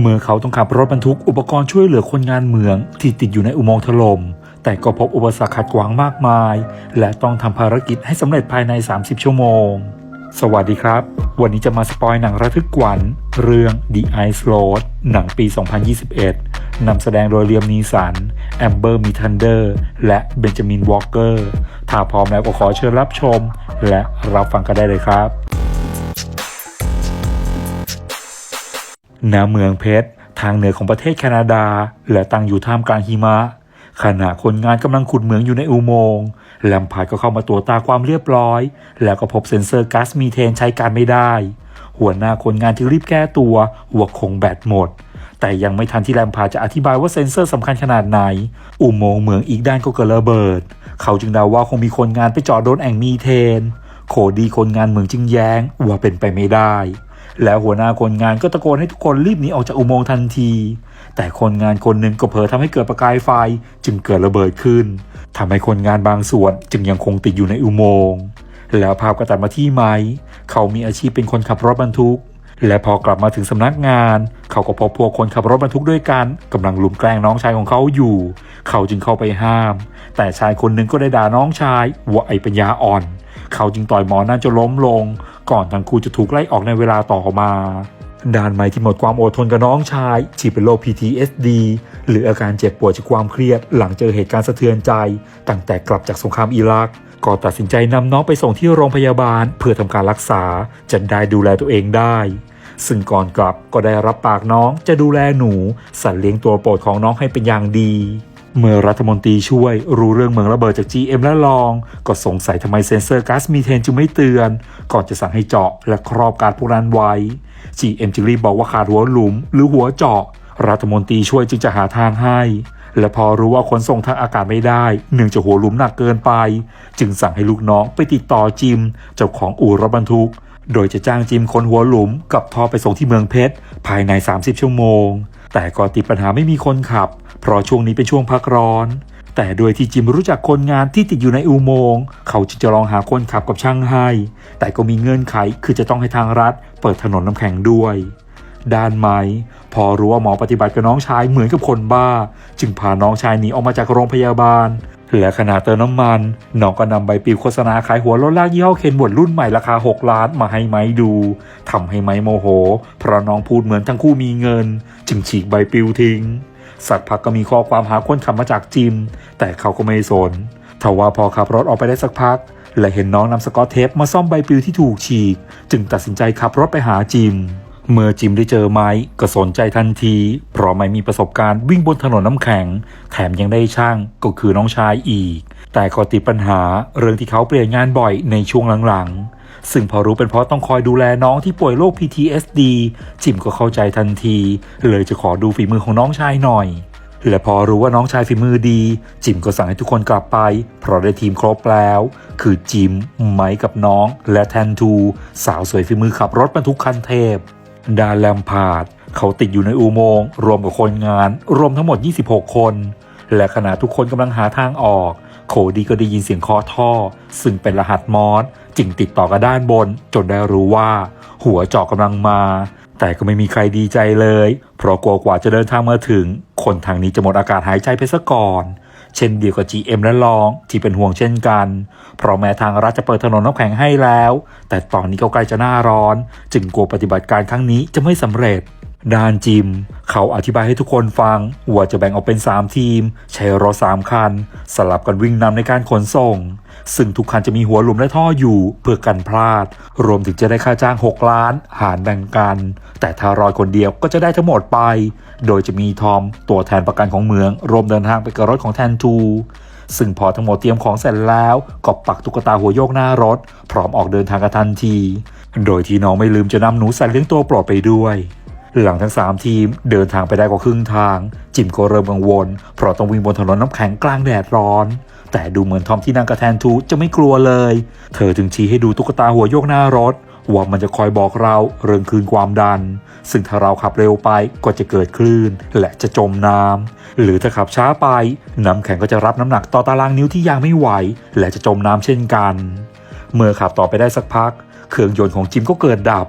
เมื่อเขาต้องขับรถบรรทุกอุปกรณ์ช่วยเหลือคนงานเหมือง ที่ติดอยู่ในอุโมงค์ถล่มแต่ก็พบอุปสรรคขัดขวางมากมาย และต้องทำภารกิจให้สำเร็จภายใน 30 ชั่วโมง สวัสดีครับ วันนี้จะมาสปอยหนังระทึกขวัญเรื่อง The Ice Road หนังปี 2021 นำแสดงโดยเลียมนีสัน แอมเบอร์มีทันเดอร์ และเบนจามินวอลเกอร์ ถ้าพร้อมแล้วก็ขอเชิญรับชม และรับฟังกันได้เลยครับ ณเมืองเพชร ทางเหนือของประเทศแคนาดา และตั้งอยู่ท่ามกลางหิมะ ขณะคนงานกำลังขุดเหมืองอยู่ในอุโมงค์แลมพาร์ดก็เข้ามาตรวจตาความเรียบร้อย แล้วก็พบเซ็นเซอร์ก๊าซมีเทนใช้การไม่ได้ หัวหน้าคนงานจึงรีบแก้ตัวว่าคงแบตหมด แต่ยังไม่ทันที่แลมพาร์ดจะอธิบายว่าเซ็นเซอร์สำคัญขนาดไหน อุโมงค์เหมืองอีกด้านก็เกิดระเบิด เขาจึงเดาว่าคงมีคนงานไปจอดโดนแอ่งมีเทน โคดีคนงานเหมืองจึงแย้งว่าเป็นไปไม่ได้ แล้วหัวหน้าคนงานก็ตะโกนให้ทุกคนรีบหนีออกจากอุโมงค์ทันที แต่คนงานคนหนึ่งก็เผลอทำให้เกิดประกายไฟจึงเกิดระเบิดขึ้นทำให้คนงานบางส่วนจึงยังคงติดอยู่ในอุโมงค์แล้วภาพก็ตัดมาที่ไม้ เขามีอาชีพเป็นคนขับรถบรรทุก และพอกลับมาถึงสำนักงาน เขาก็พบพวกคนขับรถบรรทุกด้วยกันกำลังลุมแกล้งน้องชายของเขาอยู่ เขาจึงเข้าไปห้าม แต่ชายคนหนึ่งก็ได้ด่าน้องชายว่าไอ้ปัญญาอ่อน เขาจึงต่อยหมอนั่นจนล้มลง ก่อนทั้งคู่จะถูกไล่ออกในเวลาต่อมาด้านไม้ที่หมดความอดทนกับน้องชายที่เป็นโรค PTSD หรืออาการเจ็บปวดจากความเครียด หลังเจอเหตุการณ์สะเทือนใจ ตั้งแต่กลับจากสงครามอิรัก ก็ตัดสินใจนำน้องไปส่งที่โรงพยาบาล เพื่อทำการรักษาจะได้ดูแลตัวเองได้ ซึ่งก่อนกลับก็ได้รับปากน้องจะดูแลหนู สัตว์เลี้ยงตัวโปรดของน้องให้เป็นอย่างดี เมื่อรัฐมนตรีช่วยรู้เรื่องเมืองระเบิดจาก GM และลอง ก็สงสัยทำไมเซ็นเซอร์ก๊าซมีเทนจึงไม่เตือน ก่อนจะสั่งให้เจาะและครอบการพวกนั้นไว้ GM จึงรีบบอกว่าขาดหัวหลุม หรือหัวเจาะ รัฐมนตรีช่วยจึงจะหาทางให้ และพอรู้ว่าขนส่งทางอากาศไม่ได้เนื่องจากหัวหลุมหนักเกินไป จึงสั่งให้ลูกน้องไปติดต่อจิม เจ้าของอู่รถบรรทุก โดยจะจ้างจิมคนหัวหลุมกับทอไปส่งที่เมืองเพชรภายใน 30 ชั่วโมง แต่ก็ติดปัญหาไม่มีคนขับ เพราะช่วงนี้เป็นช่วงพักร้อน แต่โดยที่จิมรู้จักคนงานที่ติดอยู่ในอุโมงค์เขาจึงจะลองหาคนขับกับช่างให้ แต่ก็มีเงื่อนไขคือจะต้องให้ทางรัฐ เปิดถนนน้ำแข็งด้วยด้านไม้พอรู้ว่าหมอปฏิบัติกับน้องชายเหมือนกับคนบ้า จึงพาน้องชายหนีออกมาจากโรงพยาบาล และขณะเติมน้ำมันน้องก็นำใบปลิวโฆษณาขายหัวรถลากยี่ห้อเคนบดรุ่นใหม่ราคา 6 ล้านมาให้ไม้ดูทำให้ไม้โมโห เพราะน้องพูดเหมือนทั้งคู่มีเงิน จึงฉีกใบปลิวทิ้ง สักพักก็มีข้อความหาคนขับมาจากจิม แต่เขาก็ไม่สนทว่าพอขับรถออกไปได้สักพัก และเห็นน้องนำสกอตเทปมาซ่อมใบปลิวที่ถูกฉีก จึงตัดสินใจขับรถไปหาจิม เมื่อจิมได้เจอไม้ก็สนใจทันที เพราะไม่มีประสบการณ์วิ่งบนถนนน้ำแข็ง แถมยังได้ช่างก็คือน้องชายอีก แต่ก็ติดปัญหาเรื่องที่เขาเปลี่ยนงานบ่อยในช่วงหลังๆ ซึ่งพอรู้เป็นเพราะต้องคอยดูแลน้องที่ป่วยโรค PTSD จิมก็เข้าใจทันที เลยจะขอดูฝีมือของน้องชายหน่อยและพอรู้ว่าน้องชายฝีมือดี จิมก็สั่งให้ทุกคนกลับไป เพราะได้ทีมครบแล้ว คือจิม ไมค์กับน้อง และแทนทู สาวสวยฝีมือขับรถบรรทุกคันเทพ ดาแลมพาด เขาติดอยู่ในอุโมงค์รวมกับคนงาน รวมทั้งหมด 26 คน และขณะทุกคนกำลังหาทางออก โคดีก็ได้ยินเสียงคาะท่อ ซึ่งเป็นรหัสมอส จึงติดต่อกับด้านบน จนได้รู้ว่า หัวเจาะกำลังมา แต่ก็ไม่มีใครดีใจเลย เพราะกลัวกว่าจะเดินทางมาถึง คนทางนี้จะหมดอากาศหายใจไปซะก่อน เช่นเดียวกับ GM และลองที่เป็นห่วงเช่นกัน เพราะแม้ทางรัฐจะเปิดถนนน้ำแข็งให้แล้ว แต่ตอนนี้ก็ใกล้จะหน้าร้อน จึงกลัวปฏิบัติการครั้งนี้จะไม่สำเร็จ ดานจิม เขาอธิบายให้ทุกคนฟังว่าจะแบ่งออกเป็น 3 ทีม ใช้รถ3คัน สลับกันวิ่งนำในการขนส่ง ซึ่งทุกคันจะมีหัวหลุมและท่ออยู่เพื่อกันพลาด รวมถึงจะได้ค่าจ้าง 6 ล้าน หารแบ่งกัน แต่ถ้ารอยคนเดียวก็จะได้ทั้งหมดไป โดยจะมีทอม ตัวแทนประกันของเมือง รวมเดินทางไปกับรถของแทนทูซึ่งพอทั้งหมดเตรียมของเสร็จแล้ว ก็ปักตุ๊กตาหัวโยกหน้ารถ พร้อมออกเดินทางกันทันที โดยที่น้องไม่ลืมจะนำหนูสัตว์เลี้ยงตัวโปรดไปด้วย หลังทั้ง 3 ทีมเดินทางไปได้กว่าครึ่งทาง จิมก็เริ่มกังวล เพราะต้องวิ่งบนถนนน้ำแข็งกลางแดดร้อน แต่ดูเหมือนทอมที่นั่งกับแทนทูจะไม่กลัวเลย เธอจึงชี้ให้ดูตุ๊กตาหัวโยกหน้ารถ ว่ามันจะคอยบอกเราเรื่องคลื่นความดัน ซึ่งถ้าเราขับเร็วไปก็จะเกิดคลื่น และจะจมน้ำหรือถ้าขับช้าไปน้ำแข็งก็จะรับน้ำหนักต่อตารางนิ้วที่ยังไม่ไหว และจะจมน้ำเช่นกัน เมื่อขับต่อไปได้สักพักเครื่องยนต์ของจิมก็เกิดดับ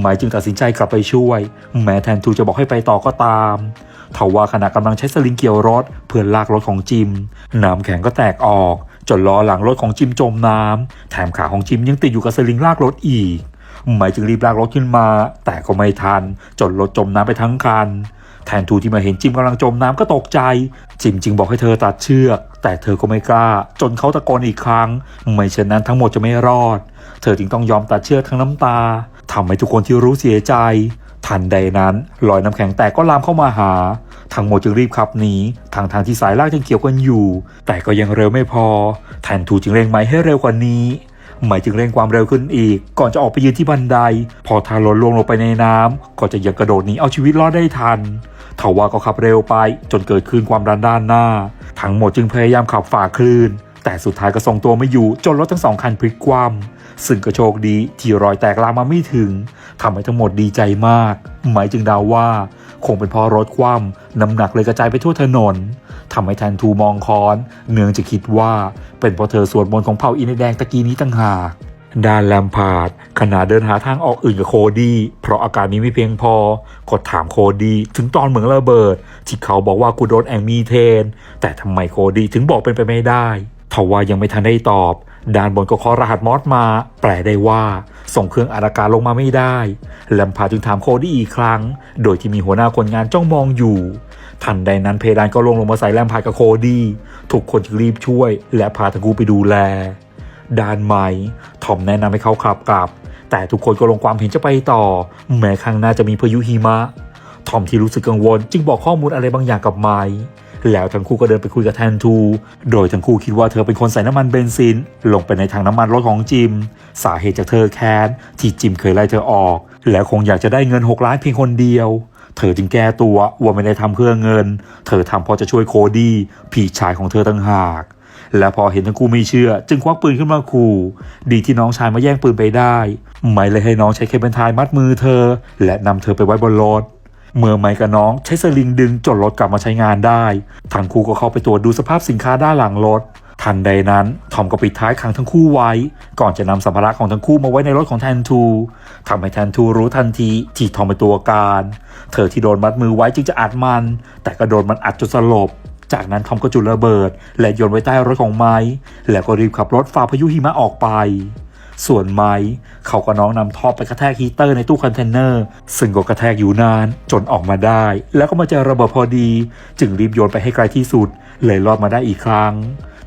หมายจึงตัดสินใจกลับไปช่วย แม้แทนทูจะบอกให้ไปต่อก็ตามทว่าขณะกำลังใช้สลิงเกี่ยวรถเพื่อลากรถของจิม น้ำแข็งก็แตกออก จนล้อหลังรถของจิมจมน้ำแถมขาของจิมยังติดอยู่กับสลิงลากรถอีกหมายจึงรีบลากรถขึ้นมา แต่ก็ไม่ทัน จนรถจมน้ำไปทั้งคันแทนทูที่มาเห็นจิมกำลังจมน้ำก็ตกใจ จิมจึงบอกให้เธอตัดเชือก แต่เธอก็ไม่กล้า จนเขาตะโกนอีกครั้ง ไม่เช่นนั้นทั้งหมดจะไม่รอด เธอจึงต้องยอมตัดเชือกทั้งน้ำตา ทำให้ทุกคนที่รู้เสียใจ ทันใดนั้นรอยน้ำแข็งแตกก็ลามเข้ามาหา ทั้งหมดจึงรีบขับหนีทางทางที่สายลากยังเกี่ยวกันอยู่ แต่ก็ยังเร็วไม่พอแทนทูจึงเร่งไม้ให้เร็วกว่านี้หมายจึงเร่งความเร็วขึ้นอีก ก่อนจะออกไปยืนที่บันได พอทารถลงลงไปในน้ำก็จะยังกระโดดหนีเอาชีวิตรอดได้ทันทว่าก็ขับเร็วไป จนเกิดคลื่นความดันด้านหน้า ทั้งหมดจึงพยายามขับฝ่าคลื่น แต่สุดท้ายก็ทรงตัวไม่อยู่จนรถทั้งสองคันพลิกคว่ำ ซึ่งก็โชคดีที่รอยแตกลามมาไม่ถึงทำให้ทั้งหมดดีใจมาก หมายจึงดาว่า คงเป็นเพราะรถคว่ำน้ำหนักเลยกระจายไปทั่วถนนทำให้แทนทูมองค้อน เนืองจะคิดว่าเป็นเพราะเธอสวดมนต์ของเผ่าอินเดียแดงตะกี้นี้ต่างหากด้านแลมพาดขณะเดินหาทางออกอื่นกับโคดี้เพราะอาการนี้ไม่เพียงพอกดถามโคดี้ถึงตอนเหมืองระเบิด ที่เขาบอกว่ากูโดนแองมีเทน แต่ทำไมโคดี้ถึงบอกเป็นไปไม่ได้ทว่ายังไม่ทันได้ตอบ ด้านบนก็เคอรหัสมอสมา แปลได้ว่า ส่งเครื่องอาราการลงมาไม่ได้แลมพาร์จึงถามโคดี้อีกครั้ง โดยที่มีหัวหน้าคนงานจ้องมองอยู่ ทันใดนั้นเพดานก็ลงลงมาใส่แลมพาร์กับโคดี้ทุกคนจึงรีบช่วย และพาทั้งคู่ไปดูแลด้านไม้ทอมแนะนำให้เขาขับกลับ แต่ทุกคนก็ลงความเห็นจะไปต่อ แม้ข้างหน้าจะมีพายุหิมะทอมที่รู้สึกกังวล จึงบอกข้อมูลอะไรบางอย่างกับไม้ แล้วทั้งคู่ก็เดินไปคุยกับแทนทู โดยทั้งคู่คิดว่าเธอเป็นคนใส่น้ำมันเบนซิน ลงไปในถังน้ำมันรถของจิม สาเหตุจากเธอแค้นที่จิมเคยไล่เธอออก แล้วคงอยากจะได้เงิน 6 ล้านเพียงคนเดียว เธอจึงแก้ตัวว่าไม่ได้ทำเพื่อเงิน เธอทำเพราะจะช่วยโคดี้พี่ชายของเธอต่างหากและพอเห็นทั้งคู่ไม่เชื่อ จึงควักปืนขึ้นมาขู่ ดีที่น้องชายมาแย่งปืนไปได้ ไม่เลยให้น้องใช้เคเบิลทายมัดมือเธอ และนำเธอไปไว้บนรถ เมื่อไมค์กับน้องใช้สลิงดึงจนรถกลับมาใช้งานได้ ทั้งคู่ก็เข้าไปตรวจดูสภาพสินค้าด้านหลังรถ ทันใดนั้นทอมก็ปิดท้ายขังทั้งคู่ไว้ ก่อนจะนำสัมภาระของทั้งคู่มาไว้ในรถของแทนทูทำให้แทนทูรู้ทันทีที่ทอมเป็นตัวการ เธอที่โดนมัดมือไว้จึงจะอัดมัน แต่ก็โดนมันอัดจนสลบจากนั้นทอมก็จุดระเบิด และโยนไว้ใต้รถของไม้ แล้วก็รีบขับรถฝ่าพายุหิมะออกไป ส่วนไม้เขากับน้องนำท่อไปกระแทกฮีเตอร์ในตู้คอนเทนเนอร์ ซึ่งก็กระแทกอยู่นานจนออกมาได้ แล้วก็มาเจอระเบิดพอดี จึงรีบโยนไปให้ไกลที่สุด เลยรอดมาได้อีกครั้ง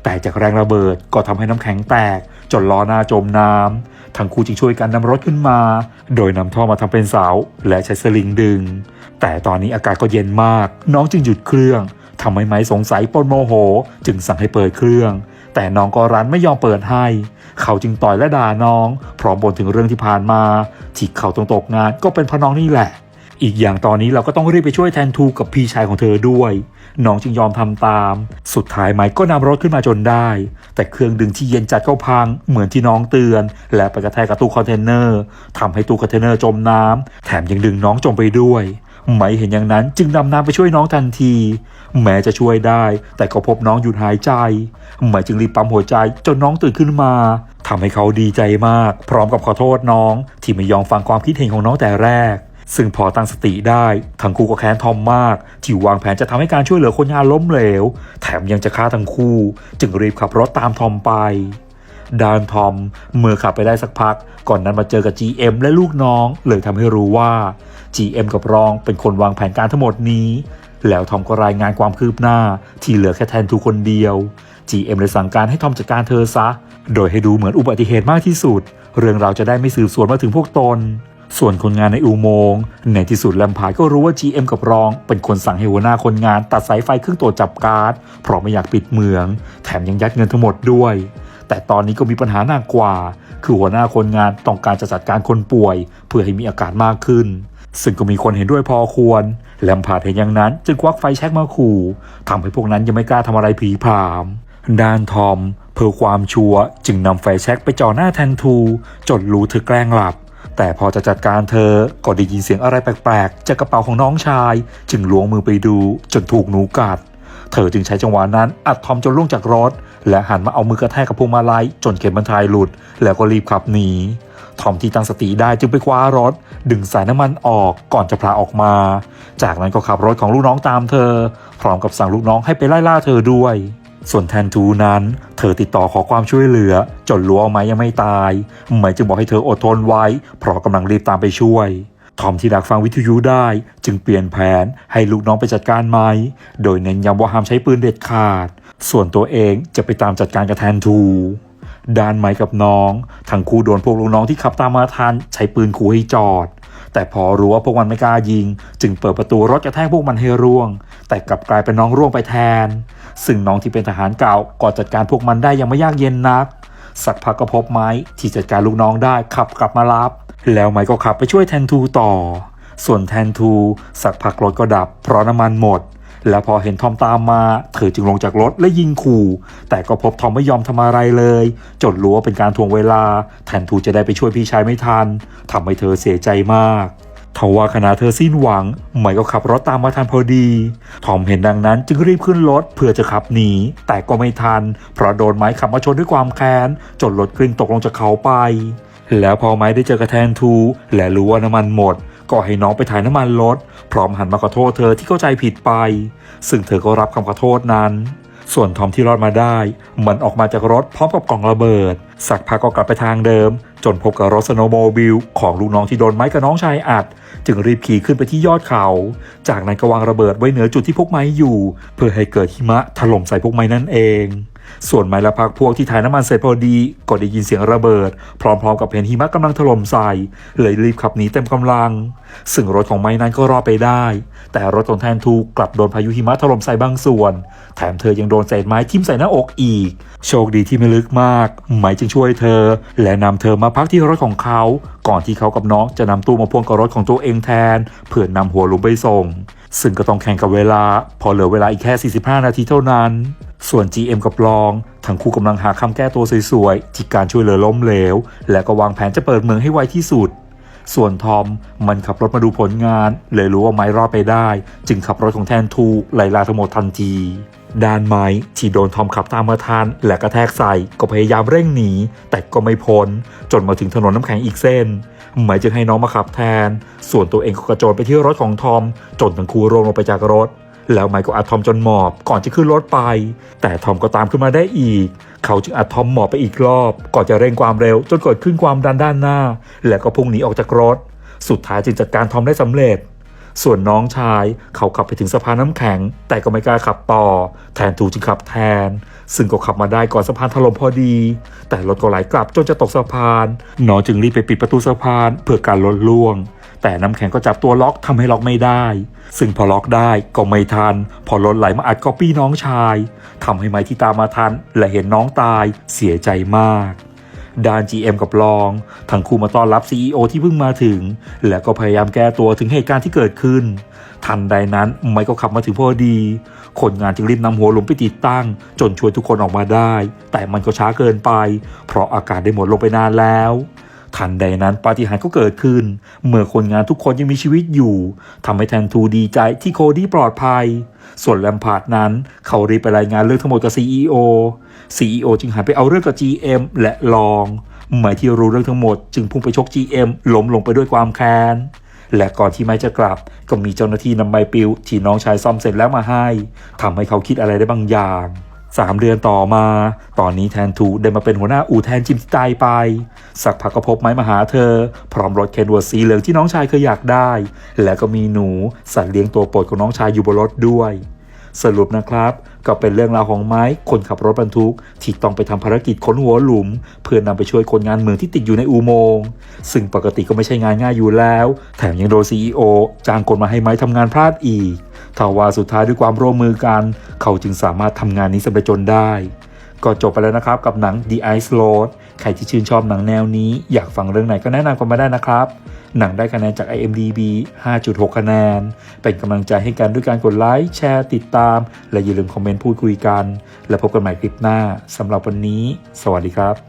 แต่จากแรงระเบิดก็ทำให้น้ำแข็งแตก จนล้อหน้าจมน้ำทั้งคู่จึงช่วยกันนำรถขึ้นมา โดยนำท่อมาทำเป็นเสาและใช้สลิงดึง แต่ตอนนี้อากาศก็เย็นมาก น้องจึงหยุดเครื่องทำให้ไม้สงสัยปนโมโห จึงสั่งให้เปิดเครื่อง แต่น้องก็รั้นไม่ยอมเปิดให้ เขาจึงต่อยและด่าน้อง พร้อมบ่นถึงเรื่องที่ผ่านมา ที่เขาต้องตกงานก็เป็นเพราะน้องนี่แหละ อีกอย่างตอนนี้เราก็ต้องรีบไปช่วยแทนทูกับพี่ชายของเธอด้วย น้องจึงยอมทำตาม สุดท้ายไมค์ก็นำรถขึ้นมาจนได้ แต่เครื่องดึงที่เย็นจัดก็พัง เหมือนที่น้องเตือน และไปกระแทกกับตู้คอนเทนเนอร์ทำให้ตู้คอนเทนเนอร์จมน้ำแถมยังดึงน้องจมไปด้วย ไม่เห็นอย่างนั้นจึงดำน้ำไปช่วยน้องทันที แม้จะช่วยได้ แต่ก็พบน้องหยุดหายใจไม่จึงรีบปั๊มหัวใจจนน้องตื่นขึ้นมาทำให้เขาดีใจมาก พร้อมกับขอโทษน้อง ที่ไม่ยอมฟังความคิดเห็นของน้องแต่แรก ซึ่งพอตั้งสติได้ ทั้งคู่ก็แค้นทอมมาก ที่วางแผนจะทำให้การช่วยเหลือคนงานล้มเหลว แถมยังจะฆ่าทั้งคู่ จึงรีบขับรถตามทอมไป ดานทอมเมื่อขับไปได้สักพัก ก่อนนั้นมาเจอกับ GM และลูกน้อง เลยทำให้รู้ว่า GM กับรองเป็นคนวางแผนการทั้งหมดนี้ แล้วทอมก็รายงานความคืบหน้า ที่เหลือแค่แทนทูคนเดียว GM เลยสั่งการให้ทอมจัดการเธอซะ โดยให้ดูเหมือนอุบัติเหตุมากที่สุด เรื่องราวจะได้ไม่สืบสวนมาถึงพวกตนส่วนคนงานในอุโมงค์ในที่สุดแลมพายก็รู้ว่า GM กับรอง เป็นคนสั่งให้หัวหน้าคนงานตัดสายไฟเครื่องตรวจจับการ์ดเพราะไม่อยากปิดเมือง แถมยังยัดเงินทั้งหมดด้วย แต่ตอนนี้ก็มีปัญหาหนักกว่า คือหัวหน้าคนงานต้องการจะจัดการคนป่วย เพื่อให้มีอาการมากขึ้น ซึ่งก็มีคนเห็นด้วยพอควร แลมพาดเห็นอย่างนั้น จึงควักไฟแช็กมาขู่ทำให้พวกนั้นยังไม่กล้าทำอะไรผีพรามด้านทอมเพื่อความชัวจึงนำไฟแช็กไปจ่อหน้าแทนทูจนรู้เธอแกล้งหลับ แต่พอจะจัดการเธอก็ได้ยินเสียงอะไรแปลกๆ จากกระเป๋าของน้องชาย จึงล้วงมือไปดูจนถูกหนูกัด เธอจึงใช้จังหวะนั้นอัดทอมจนล่วงจากรถ และหันมาเอามือกระแทกกับพวงมาลัยจนเข็มบรรทายหลุด แล้วก็รีบขับหนีทอมที่ตั้งสติได้จึงไปคว้ารถ ดึงสายน้ำมันออกก่อนจะพาออกมา จากนั้นก็ขับรถของลูกน้องตามเธอ พร้อมกับสั่งลูกน้องให้ไปไล่ล่าเธอด้วยส่วนแทนทูนั้น เธอติดต่อขอความช่วยเหลือ จนรู้วไม้ยังไม่ตาย ไม้จึงบอกให้เธออดทนไว้ เพราะกำลังรีบตามไปช่วย ทอมที่ดักฟังวิทยุได้ จึงเปลี่ยนแผนให้ลูกน้องไปจัดการไม้โดยเน้นย้ำว่าห้ามใช้ปืนเด็ดขาด ส่วนตัวเองจะไปตามจัดการกับแทนทูด้านไม้กับน้องทั้งคู่โดนพวกลูกน้องที่ขับตามมาทันใช้ปืนขู่ให้จอด แต่พอรู้ว่าพวกมันไม่กล้ายิง จึงเปิดประตูรถกระแทกพวกมันให้ร่วง แต่กลับกลายเป็นน้องร่วงไปแทน ซึ่งน้องที่เป็นทหารเก่าก็จัดการพวกมันได้ยังไม่ยากเย็นนัก สักพักก็พบไม้ที่จัดการลูกน้องได้ขับกลับมารับ แล้วไม้ก็ขับไปช่วยแทนทูต่อ ส่วนแทนทูสักพักรถก็ดับ เพราะน้ำมันหมด แล้วพอเห็นทอมตามมา เธอจึงลงจากรถและยิงขู่ แต่ก็พบทอมไม่ยอมทำอะไรเลย จนรู้ว่าเป็นการทวงเวลา แทนทูจะได้ไปช่วยพี่ชายไม่ทันทำให้เธอเสียใจมากทว่าขณะเธอสิ้นหวังไมค์ก็ขับรถตามมาทันพอดี ทอมเห็นดังนั้นจึงรีบขึ้นรถเพื่อจะขับหนี แต่ก็ไม่ทัน เพราะโดนไม้ขับมาชนด้วยความแค้น จนรถกลิ้งตกลงจากเขาไป แล้วพอไม้ได้เจอกับแทนทู และรู้ว่าน้ำมันหมด ก็ให้น้องไปถ่ายน้ำมันรถ พร้อมหันมาขอโทษเธอที่เข้าใจผิดไป ซึ่งเธอก็รับคำขอโทษนั้น ส่วนทอมที่รอดมาได้ มันออกมาจากรถพร้อมกับกล่องระเบิด สักพักก็กลับไปทางเดิม จนพบกับรถสโนโมบิลของลูกน้องที่โดนไม้กับน้องชายอัด จึงรีบขี่ขึ้นไปที่ยอดเขา จากนั้นก็วางระเบิดไว้เหนือจุดที่พวกไม้อยู่ เพื่อให้เกิดหิมะถล่มใส่พวกไม้นั่นเอง ส่วนไม้และพักพวกที่ถ่ายน้ำมันเสร็จพอดี ก็ได้ยินเสียงระเบิด พร้อมๆกับเห็นหิมะกำลังถล่มใส่เลยรีบขับหนีเต็มกำลัง ซึ่งรถของไม้นั้นก็รอดไปได้ แต่รถของแทนทูกลับโดนพายุหิมะถล่มใส่บางส่วน แถมเธอยังโดนเศษไม้ทิ่มใส่หน้าอกอีก โชคดีที่ไม่ลึกมาก ไม้จึงช่วยเธอ และนำเธอมาพักที่รถของเขา ก่อนที่เขากับน้องจะนำตู้มาพ่วงกับรถของตัวเองแทน เพื่อนำหัวลุงไปส่ง ซึ่งก็ต้องแข่งกับเวลา พอเหลือเวลาอีกแค่ 45 นาทีเท่านั้น ส่วน GM กับรอง ทั้งคู่กำลังหาคำแก้ตัวสวยๆที่การช่วยเหลือล้มเหลว และก็วางแผนจะเปิดเมืองให้ไวที่สุด ส่วนทอมมันขับรถมาดูผลงาน เลยรู้ว่าไม้รอดไปได้ จึงขับรถของแทนทูไล่ล่าทั้งหมดทันที ด้านไม้ที่โดนทอมขับตามมาทันและกระแทกใส่ก็พยายามเร่งหนี แต่ก็ไม่พ้น จนมาถึงถนนน้ำแข็งอีกเส้นไม้จึงให้น้องมาขับแทน ส่วนตัวเองก็กระโจนไปที่รถของทอม จนทั้งคู่ร่วงลงไปจากรถ แล้วไมค์ก็อัดทอมจนหมอบก่อนจะขึ้นรถไป แต่ทอมก็ตามขึ้นมาได้อีก เขาจึงอัดทอมหมอบไปอีกรอบก่อนจะเร่งความเร็ว จนเกิดขึ้นความดันด้านหน้า แล้วก็พุ่งหนีออกจากรถ สุดท้ายจึงจัดการทอมได้สำเร็จ ส่วนน้องชายเขาขับไปถึงสะพานน้ำแข็ง แต่ก็ไม่กล้าขับต่อ แทนทูจึงขับแทน ซึ่งก็ขับมาได้ก่อนสะพานถล่มพอดี แต่รถก็ไหลกลับจนจะตกสะพานน้องจึงรีบไปปิดประตูสะพานเพื่อการลดล่วง แต่น้ำแข็งก็จับตัวล็อกทำให้ล็อกไม่ได้ ซึ่งพอล็อกได้ก็ไม่ทัน พอรถไหลมาอัดก๊อปปี้น้องชายทำให้ไม้ที่ตามมาทัน และเห็นน้องตายเสียใจมาก ดาน GM กับรอง ทั้งคู่มาต้อนรับ CEO ที่เพิ่งมาถึง และก็พยายามแก้ตัวถึงเหตุการณ์ที่เกิดขึ้น ทันใดนั้นไมค์ก็ขับมาถึงพอดี คนงานจึงรีบนำหัวหลุมไปติดตั้ง จนช่วยทุกคนออกมาได้ แต่มันก็ช้าเกินไป เพราะอากาศได้หมดลงไปนานแล้ว ทันใดนั้นปาฏิหาริย์ก็เกิดขึ้น เมื่อคนงานทุกคนยังมีชีวิตอยู่ทำให้แทนทูดีใจที่โคดี้ปลอดภัย ส่วนแลมพาร์ดนั้น เขารีบไปรายงานเรื่องทั้งหมดกับ CEO CEO จึงหันไปเอาเรื่องกับ GM และลองหมายที่รู้เรื่องทั้งหมด จึงพุ่งไปชก GM ล้มลงไปด้วยความแค้นและก่อนที่ไม้จะกลับ ก็มีเจ้าหน้าที่นำใบปลิวที่น้องชายซ่อมเสร็จแล้วมาให้ทำให้เขาคิดอะไรได้บางอย่าง สามเดือนต่อมา ตอนนี้แทนทูได้มาเป็นหัวหน้าอู่แทนจิมที่ตายไป สักพักก็พบไม้มาหาเธอ พร้อมรถเคนวัวสีเหลืองที่น้องชายเคยอยากได้ และก็มีหนูสัตว์เลี้ยงตัวโปรดของน้องชายอยู่บนรถด้วย สรุปนะครับ ก็เป็นเรื่องราวของไม้คนขับรถบรรทุก ที่ต้องไปทำภารกิจค้นหัวหลุม เพื่อนำไปช่วยคนงานเมืองที่ติดอยู่ในอุโมงค์ซึ่งปกติก็ไม่ใช่งานง่ายอยู่แล้ว แถมยังโดนซีอจ้างคนมาให้ไม้ทำงานพลาดอีกทว่าสุดท้ายด้วยความร่วมมือกัน เขาจึงสามารถทำงานนี้สำเร็จจนได้ ก็จบไปแล้วนะครับกับหนัง The Ice Lord ใครที่ชื่นชอบหนังแนวนี้ อยากฟังเรื่องไหนก็แนะนำกันมาได้นะครับ หนังได้คะแนนจาก IMDB 5.6 คะแนน เป็นกำลังใจให้กันด้วยการกดไลค์ แชร์ ติดตาม และอย่าลืมคอมเมนต์พูดคุยกัน และพบกันใหม่คลิปหน้าสำหรับวันนี้ สวัสดีครับ